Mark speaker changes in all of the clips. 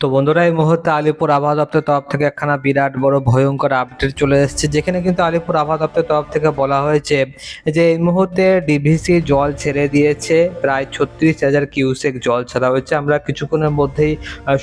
Speaker 1: তো বন্ধুরা, এই মুহূর্তে আলিপুর আবহাওয়া দপ্তর তরফ থেকে একখানা বিরাট বড় ভয়ঙ্কর আপডেট চলে এসেছে। যেখানে কিন্তু আলিপুর আবহাওয়া দপ্তর তরফ থেকে বলা হয়েছে যে, এই মুহূর্তে ডিভিসি জল ছেড়ে দিয়েছে। প্রায় ছত্রিশ হাজার কিউসেক জল ছাড়া হয়েছে। আমরা কিছুক্ষণের মধ্যেই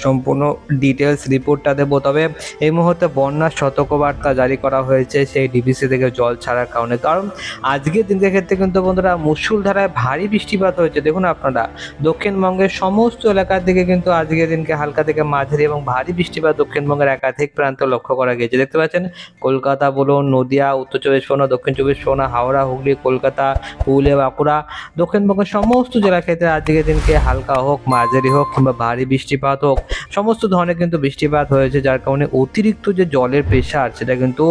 Speaker 1: সম্পূর্ণ ডিটেলস রিপোর্টটা দেবো। তবে এই মুহূর্তে বন্যার সতর্কবার্তা জারি করা হয়েছে সেই ডিভিসি থেকে জল ছাড়ার কারণে। কারণ আজকের দিনের ক্ষেত্রে কিন্তু বন্ধুরা মুসুলধারায় ভারী বৃষ্টিপাত হয়েছে। দেখুন আপনারা, দক্ষিণবঙ্গের সমস্ত এলাকার দিকে কিন্তু আজকের দিনকে হালকা থেকে মাঝারি এবং ভারী বৃষ্টিপাত দক্ষিণবঙ্গের একাধিক প্রান্ত লক্ষ্য করা গিয়েছে। দেখতে পাচ্ছেন, কলকাতা বলুন, নদিয়া, উত্তর চব্বিশ পরগনা, দক্ষিণ চব্বিশ পরগনা, হাওড়া, হুগলি, কলকাতা, পুরুলিয়া, বাঁকুড়া, দক্ষিণবঙ্গের সমস্ত জেলার ক্ষেত্রে আজকের দিনকে হালকা হোক, মাঝারি হোক কিংবা ভারী বৃষ্টিপাত হোক, সমস্ত ধরনের কিন্তু বৃষ্টিপাত হয়েছে, যার কারণে অতিরিক্ত যে জলের প্রেশার, সেটা কিন্তু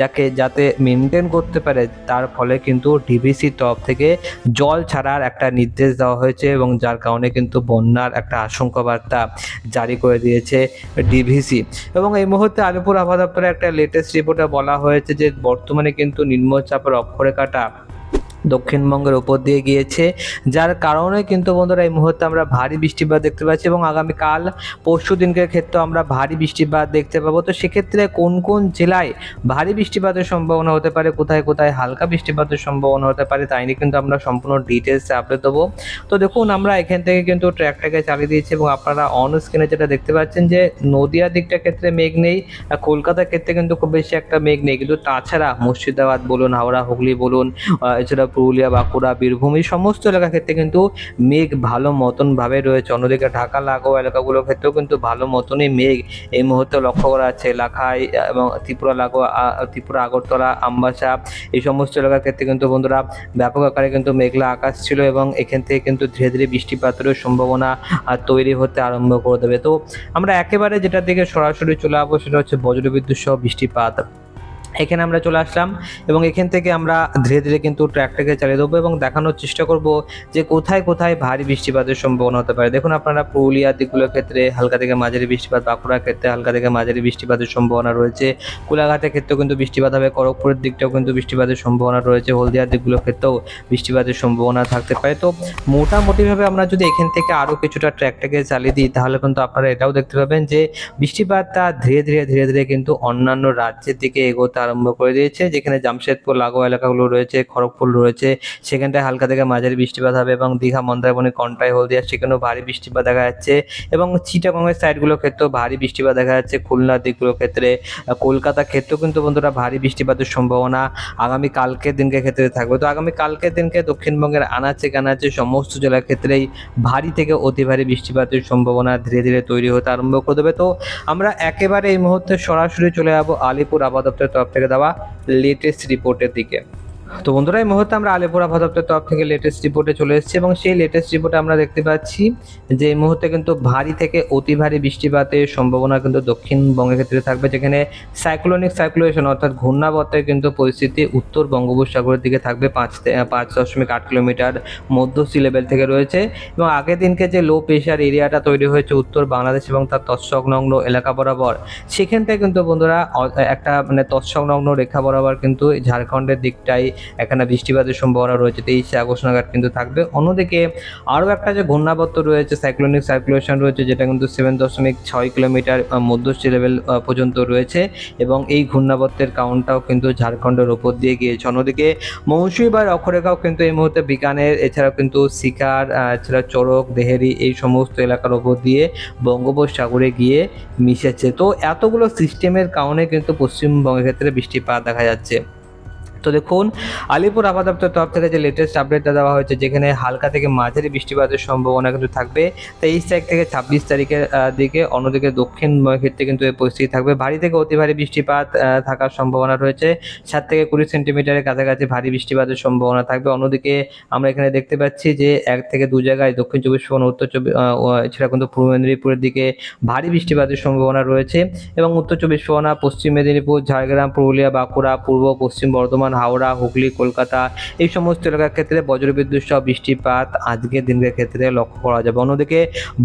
Speaker 1: যাকে, যাতে মেনটেন করতে পারে, তার ফলে কিন্তু ডিভিসির তরফ থেকে জল ছাড়ার একটা নির্দেশ দেওয়া হয়েছে এবং যার কারণে কিন্তু বন্যার একটা আশঙ্কা বার্তা জারি করে দিয়েছে ডিভিসি এবং এই মুহূর্তে আলিপুর আবহাওয়া দপ্তরে একটা লেটেস্ট রিপোর্টে বলা হয়েছে যে বর্তমানে কিন্তু নিম্নচাপের অক্ষরেখাটা দক্ষিণবঙ্গের উপর দিয়ে গিয়েছে, যার কারণে কিন্তু বন্ধুরা এই মুহূর্তে আমরা ভারী বৃষ্টিপাত দেখতে পাচ্ছি এবং আগামীকাল পরশু দিনকের ক্ষেত্রে আমরা ভারী বৃষ্টিপাত দেখতে পাবো। তো সেক্ষেত্রে কোন কোন জেলায় ভারী বৃষ্টিপাতের সম্ভাবনা হতে পারে, কোথায় কোথায় হালকা বৃষ্টিপাতের সম্ভাবনা হতে পারে তাই নিয়ে কিন্তু আমরা সম্পূর্ণ ডিটেলসে আপডেট দেবো। তো দেখুন, আমরা এখান থেকে কিন্তু ট্র্যাকটাকে চালিয়ে দিয়েছি এবং আপনারা অন স্ক্রিনে যেটা দেখতে পাচ্ছেন যে নদিয়া দিকটার ক্ষেত্রে মেঘ নেই কলকাতার ক্ষেত্রে কিন্তু খুব বেশি একটা মেঘ নেই। কিন্তু তাছাড়া মুর্শিদাবাদ বলুন, হাওড়া, হুগলি বলুন এছাড়া পুরুলিয়া, বাঁকুড়া, বীরভূম এই সমস্ত এলাকার ক্ষেত্রে কিন্তু মেঘ ভালো মতন ভাবে রয়েছে। অন্যদিকে ঢাকা, লাগোয়া এলাকাগুলোর ক্ষেত্রেও কিন্তু ভালো মতনই মেঘ এই মুহূর্তে লক্ষ্য করা যাচ্ছে। এলাকায় এবং ত্রিপুরা, লাগোয়া ত্রিপুরা, আগরতলা, আমবাসা এই সমস্ত এলাকার ক্ষেত্রে কিন্তু বন্ধুরা ব্যাপক আকারে কিন্তু মেঘলা আকাশ ছিল এবং এখান থেকে কিন্তু ধীরে ধীরে বৃষ্টিপাতেরও সম্ভাবনা তৈরি হতে আরম্ভ করে দেবে। তো আমরা একেবারে যেটা দিকে সরাসরি চলে আসব সেটা হচ্ছে বজ্রবিদ্যুৎ সহ বৃষ্টিপাত। এখানে আমরা চলে আসলাম এবং এখান থেকে আমরা ধীরে ধীরে কিন্তু ট্র্যাকটাকে চালিয়ে দেবো এবং দেখানোর চেষ্টা করব যে কোথায় কোথায় ভারী বৃষ্টিপাতের সম্ভাবনা হতে পারে। দেখুন আপনারা পুরুলিয়া দিকগুলোর ক্ষেত্রে, হালকা থেকে মাঝারি বৃষ্টিপাত, বাঁকুড়ার ক্ষেত্রে হালকা থেকে মাঝারি বৃষ্টিপাতের সম্ভাবনা রয়েছে। কোলাঘাটের ক্ষেত্রেও কিন্তু বৃষ্টিপাত হবে, খড়গপুরের দিকটাও কিন্তু বৃষ্টিপাতের সম্ভাবনা রয়েছে, হলদিয়ার দিকগুলোর ক্ষেত্রেও বৃষ্টিপাতের সম্ভাবনা থাকতে পারে। তো মোটামুটিভাবে আমরা যদি এখান থেকে আরও কিছুটা ট্র্যাকটাকে চালিয়ে দিই, তাহলে কিন্তু আপনারা এটাও দেখতে পাবেন যে বৃষ্টিপাতটা ধীরে ধীরে ধীরে ধীরে কিন্তু অন্যান্য রাজ্যের দিকে এগোতে আরম্ভ করে দিয়েছে, যেখানে জামশেদপুর, লাগোয়া এলাকাগুলো রয়েছে, খড়গপুর রয়েছে, সেখানটায় হালকা থেকে মাঝারি বৃষ্টিপাত হবে এবং দীঘা, মন্দারমণি, কন্টাই, হলদিয়া, সেখানেও ভারী বৃষ্টিপাত দেখা যাচ্ছে এবং চিটাগংয়ের সাইডগুলোর ক্ষেত্রেও ভারী বৃষ্টিপাত দেখা যাচ্ছে, খুলনার দিকগুলোর ক্ষেত্রে কলকাতার ক্ষেত্রেও কিন্তু বন্ধুরা ভারী বৃষ্টিপাতের সম্ভাবনা আগামী কালকের দিনকে ক্ষেত্রে থাকবে। তো আগামী কালকের দিনকে দক্ষিণবঙ্গের আনাচে কানাচে সমস্ত জেলার ক্ষেত্রেই ভারী থেকে অতি ভারী বৃষ্টিপাতের সম্ভাবনা ধীরে ধীরে তৈরি হতে আরম্ভ করে দেবে। তো আমরা একেবারে এই মুহূর্তে সরাসরি চলে যাব আলিপুর আবহাওয়া তরফ থেকে দেওয়া লেটেস্ট রিপোর্টের দিকে। তো বন্ধুরা, এই মুহূর্তে আমরা আলিপুর আবহাওয়া তরফ থেকে লেটেস্ট রিপোর্টে চলে এসেছি এবং সেই লেটেস্ট রিপোর্টে আমরা দেখতে পাচ্ছি যে এই মুহূর্তে কিন্তু ভারী থেকে অতি ভারী বৃষ্টিপাতের সম্ভাবনা কিন্তু দক্ষিণবঙ্গের ক্ষেত্রে থাকবে, যেখানে সাইক্লোনিক সাইক্লোয়েশন অর্থাৎ ঘূর্ণাবর্তের কিন্তু পরিস্থিতি উত্তর বঙ্গোপসাগরের দিকে থাকবে পাঁচ পাঁচ দশমিক আট কিলোমিটার মধ্য সি লেভেল থেকে রয়েছে এবং আগের দিনকে যে লো প্রেশার এরিয়াটা তৈরি হয়েছে উত্তর বাংলাদেশ এবং তার তৎসংলগ্ন এলাকা বরাবর সেখানটায় কিন্তু বন্ধুরা একটা মানে তৎসংলগ্ন রেখা বরাবর কিন্তু ঝাড়খণ্ডের দিকটাই এখানে বৃষ্টিপাতের সম্ভাবনা রয়েছে। তেইশে আগস্ট নাগাদ কিন্তু থাকবে। অন্যদিকে আরও একটা যে ঘূর্ণাবর্ত রয়েছে সাইক্লোনিক সার্কুলেশন রয়েছে, যেটা কিন্তু সেভেন দশমিক ছয় কিলোমিটার মধ্যস্থ লেভেল পর্যন্ত রয়েছে এবং এই ঘূর্ণাবর্তের কাউন্টটাও কিন্তু ঝাড়খণ্ডের ওপর দিয়ে গিয়েছে। অন্যদিকে মৌসুমী বা অক্ষরেখাও কিন্তু এই মুহূর্তে বিকানের, এছাড়াও কিন্তু শিকার এছাড়া চড়ক, দেহেরি এই সমস্ত এলাকার ওপর দিয়ে বঙ্গোপসাগরে গিয়ে মিশেছে। তো এতগুলো সিস্টেমের কারণে কিন্তু পশ্চিমবঙ্গের ক্ষেত্রে বৃষ্টিপাত দেখা যাচ্ছে। তো দেখুন, আলিপুর আবহাওয়া দপ্তর তরফ থেকে যে লেটেস্ট আপডেটটা দেওয়া হয়েছে, যেখানে হালকা থেকে মাঝারি বৃষ্টিপাতের সম্ভাবনা কিন্তু থাকবে তেইশ তারিখ থেকে ছাব্বিশ তারিখের দিকে, অন্যদিকে দক্ষিণ ক্ষেত্রে কিন্তু এই পরিস্থিতি থাকবে। ভারী থেকে অতি ভারী বৃষ্টিপাত থাকার সম্ভাবনা রয়েছে। সাত থেকে কুড়ি সেন্টিমিটারের কাছাকাছি ভারী বৃষ্টিপাতের সম্ভাবনা থাকবে। অন্যদিকে আমরা এখানে দেখতে পাচ্ছি যে এক থেকে দু জায়গায় দক্ষিণ চব্বিশ পরগনা, উত্তর চব্বিশ এছাড়া কিন্তু পূর্ব মেদিনীপুরের দিকে ভারী বৃষ্টিপাতের সম্ভাবনা রয়েছে এবং উত্তর চব্বিশ পরগনা, পশ্চিম মেদিনীপুর, ঝাড়গ্রাম, পুরুলিয়া, বাঁকুড়া, পূর্ব, পশ্চিম বর্ধমান বর্ধমান, হাওড়া, হুগলি, কলকাতা এই সমস্ত এলাকার ক্ষেত্রে বজ্রবিদ্যুৎ সহ বৃষ্টিপাত আজকের দিনের ক্ষেত্রে লক্ষ্য করা যাবে। অন্যদিকে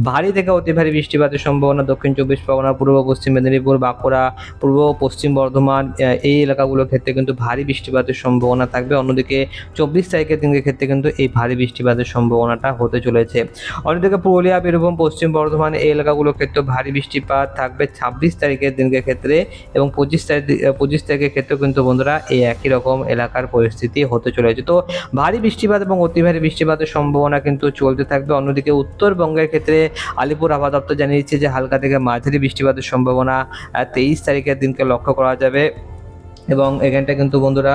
Speaker 1: ভারী থেকে অতি ভারী বৃষ্টিপাতের সম্ভাবনা দক্ষিণ চব্বিশ পরগনা, পূর্ব পশ্চিম মেদিনীপুর, বাঁকুড়া, পূর্ব পশ্চিম বর্ধমান এই এলাকাগুলোর ক্ষেত্রে কিন্তু ভারী বৃষ্টিপাতের সম্ভাবনা থাকবে। অন্যদিকে চব্বিশ তারিখের দিনের ক্ষেত্রে কিন্তু এই ভারী বৃষ্টিপাতের সম্ভাবনাটা হতে চলেছে। অন্যদিকে পুরুলিয়া, বীরভূম, পশ্চিম বর্ধমান এই এলাকাগুলোর ক্ষেত্রে ভারী বৃষ্টিপাত থাকবে। ছাব্বিশ তারিখের দিনের ক্ষেত্রে এবং পঁচিশ তারিখ, পঁচিশ তারিখের ক্ষেত্রে কিন্তু বন্ধুরা এই একই রকম এলাকার পরিস্থিতি হতে চলেছে। তো ভারী বৃষ্টিপাত এবং অতি ভারী বৃষ্টিপাতের সম্ভাবনা কিন্তু চলতে থাকবে। অন্যদিকে উত্তরবঙ্গের ক্ষেত্রে আলিপুর আবহাওয়া দপ্তর জানিয়েছে যে হালকা থেকে মাঝারি বৃষ্টিপাতের সম্ভাবনা তেইশ তারিখের দিনকে লক্ষ্য করা যাবে। এবং এখানটা কিন্তু বন্ধুরা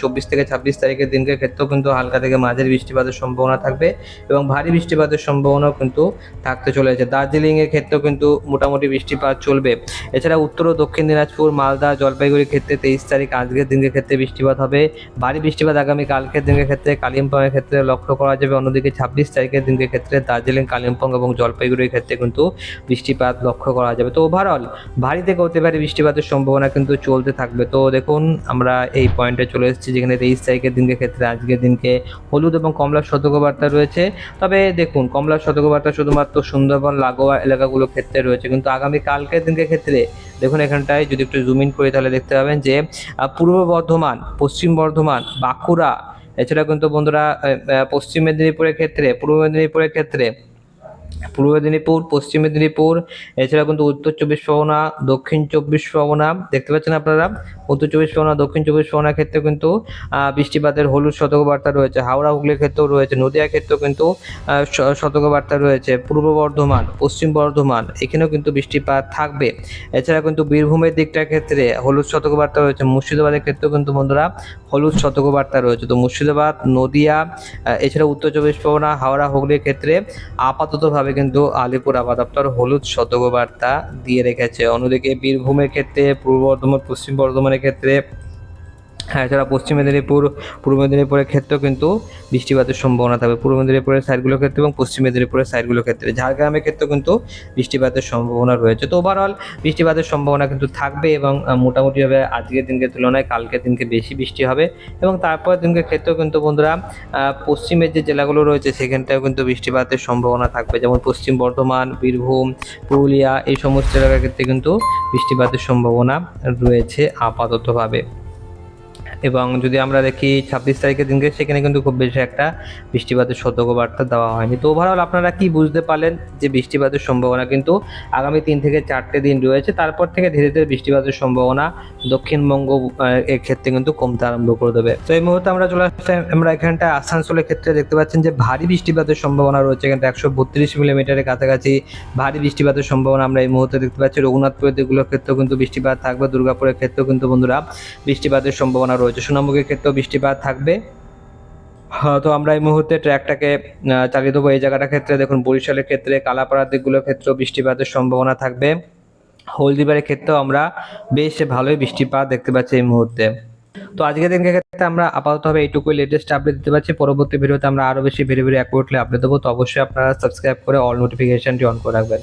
Speaker 1: চব্বিশ থেকে ছাব্বিশ তারিখের দিনকে ক্ষেত্রেও কিন্তু হালকা থেকে মাঝারি বৃষ্টিপাতের সম্ভাবনা থাকবে এবং ভারী বৃষ্টিপাতের সম্ভাবনাও কিন্তু থাকতে চলেছে। দার্জিলিংয়ের ক্ষেত্রেও কিন্তু মোটামুটি বৃষ্টিপাত চলবে। এছাড়া উত্তর ও দক্ষিণ দিনাজপুর, মালদা, জলপাইগুড়ির ক্ষেত্রে তেইশ তারিখ আজকের দিনের ক্ষেত্রে বৃষ্টিপাত হবে। ভারী বৃষ্টিপাত আগামী কালকের দিনের ক্ষেত্রে কালিম্পংয়ের ক্ষেত্রে লক্ষ্য করা যাবে। অন্যদিকে ছাব্বিশ তারিখের দিনের ক্ষেত্রে দার্জিলিং, কালিম্পং এবং জলপাইগুড়ির ক্ষেত্রে কিন্তু বৃষ্টিপাত লক্ষ্য করা যাবে। তো ওভারঅল ভারী থেকে অতি ভারী বৃষ্টিপাতের সম্ভাবনা কিন্তু চলতে থাকবে। তো দেখুন আমরা এই পয়েন্টে চলে এসেছি যেখানে তেইশ তারিখের দিনকে ক্ষেত্রে আজকের দিনকে হলুদ এবং কমলার সতর্কবার্তা রয়েছে। তবে দেখুন কমলার সতর্কবার্তা শুধুমাত্র সুন্দরবন, লাগোয়া এলাকাগুলোর ক্ষেত্রে রয়েছে, কিন্তু আগামী কালকের দিনকে ক্ষেত্রে দেখুন এখানটায় যদি একটু জুম ইন করি তাহলে দেখতে পাবেন যে পূর্ব বর্ধমান, পশ্চিম বর্ধমান, বাঁকুড়া, এছাড়া কিন্তু বন্ধুরা পশ্চিম মেদিনীপুরের ক্ষেত্রে, পূর্ব মেদিনীপুরের ক্ষেত্রে পূর্ব মেদিনীপুর, পশ্চিম মেদিনীপুর, এছাড়া কিন্তু উত্তর চব্বিশ পরগনা, দক্ষিণ চব্বিশ পরগনা, দেখতে পাচ্ছেন আপনারা? উত্তর চব্বিশ পরগনা, দক্ষিণ চব্বিশ পরগনার ক্ষেত্রে কিন্তু বৃষ্টিপাতের হলুদ সতর্কবার্তা রয়েছে। হাওড়া, হুগলির ক্ষেত্রেও রয়েছে নদিয়ার ক্ষেত্রেও কিন্তু সতর্কবার্তা রয়েছে। পূর্ব বর্ধমান, পশ্চিম বর্ধমান, এখানেও কিন্তু বৃষ্টিপাত থাকবে। এছাড়া কিন্তু বীরভূমের দিকটার ক্ষেত্রে হলুদ সতর্কবার্তা রয়েছে। মুর্শিদাবাদের ক্ষেত্রেও কিন্তু বন্ধুরা, হলুদ সতর্কবার্তা রয়েছে। তো মুর্শিদাবাদ, নদিয়া এছাড়া উত্তর চব্বিশ পরগনা, হাওড়া, হুগলির ক্ষেত্রে আপাততভাবে কিন্তু আলিপুর আবাদ দপ্তর হলুদ সতর্কবার্তা দিয়ে রেখেছে। অন্যদিকে বীরভূমের ক্ষেত্রে, পূর্ব বর্ধমান, পশ্চিম বর্ধমানের ক্ষেত্রে হ্যাঁ এছাড়া পশ্চিম মেদিনীপুর, পূর্ব মেদিনীপুরের ক্ষেত্রেও কিন্তু বৃষ্টিপাতের সম্ভাবনা থাকবে। পূর্ব মেদিনীপুরের সাইডগুলোর ক্ষেত্রে এবং পশ্চিম মেদিনীপুরের সাইডগুলোর ক্ষেত্রে। ঝাড়গ্রামের ক্ষেত্রেও কিন্তু বৃষ্টিপাতের সম্ভাবনা রয়েছে। তো ওভারঅল বৃষ্টিপাতের সম্ভাবনা কিন্তু থাকবে এবং মোটামুটিভাবে আজকের দিনকে তুলনায় কালকের দিনকে বেশি বৃষ্টি হবে এবং তারপরের দিনকে ক্ষেত্রেও কিন্তু বন্ধুরা পশ্চিমের যে জেলাগুলো রয়েছে সেখানটাও কিন্তু বৃষ্টিপাতের সম্ভাবনা থাকবে। যেমন পশ্চিম বর্ধমান, বীরভূম, পুরুলিয়া, এই সমস্ত এলাকার ক্ষেত্রে কিন্তু বৃষ্টিপাতের সম্ভাবনা রয়েছে আপাততভাবে। এবং যদি আমরা দেখি ছাব্বিশ তারিখের দিনকে, সেখানে কিন্তু খুব বেশি একটা বৃষ্টিপাতের সতর্কবার্তা দেওয়া হয়নি। তো ওভারঅল আপনারা কি বুঝতে পারলেন যে বৃষ্টিপাতের সম্ভাবনা কিন্তু আগামী তিন থেকে চারটে দিন রয়েছে, তারপর থেকে ধীরে ধীরে বৃষ্টিপাতের সম্ভাবনা দক্ষিণবঙ্গ এর ক্ষেত্রে কিন্তু কমতে আরম্ভ করে দেবে। তো এই মুহূর্তে আমরা চলে আসছি, আমরা এখানটা আসানসোলের ক্ষেত্রে দেখতে পাচ্ছেন যে ভারী বৃষ্টিপাতের সম্ভাবনা রয়েছে, এখানটা একশো বত্রিশ মিলিমিটারের কাছাকাছি ভারী বৃষ্টিপাতের সম্ভাবনা আমরা এই মুহূর্তে দেখতে পাচ্ছি। রঘুনাথপুরের দিকগুলোর ক্ষেত্রেও কিন্তু বৃষ্টিপাত থাকবে, দুর্গাপুরের ক্ষেত্রেও কিন্তু বন্ধুরা বৃষ্টিপাতের সম্ভাবনা রয়েছে। সোনামুখীর ক্ষেত্রেও বৃষ্টিপাত থাকবে। তো আমরা এই মুহূর্তে ট্র্যাকটাকে চালিয়ে দেবো। এই জায়গাটার ক্ষেত্রে দেখুন, বরিশালের ক্ষেত্রে, কালাপাড়ার দিকগুলোর ক্ষেত্রেও বৃষ্টিপাতের সম্ভাবনা থাকবে। হলদিবারের ক্ষেত্রেও আমরা বেশ ভালোই বৃষ্টিপাত দেখতে পাচ্ছি এই মুহূর্তে। তো আজকের দিনকে ক্ষেত্রে আমরা আপাততভাবে এইটুকুই লেটেস্ট আপডেট দিতে পারছি। পরবর্তী ভিডিওতে আমরা আরও বেশি ভেরি ভেরি অ্যাকুরেটলি আপডেট দেবো। তো অবশ্যই আপনারা সাবস্ক্রাইব করে অল নোটিফিকেশনটি অন করে রাখবেন।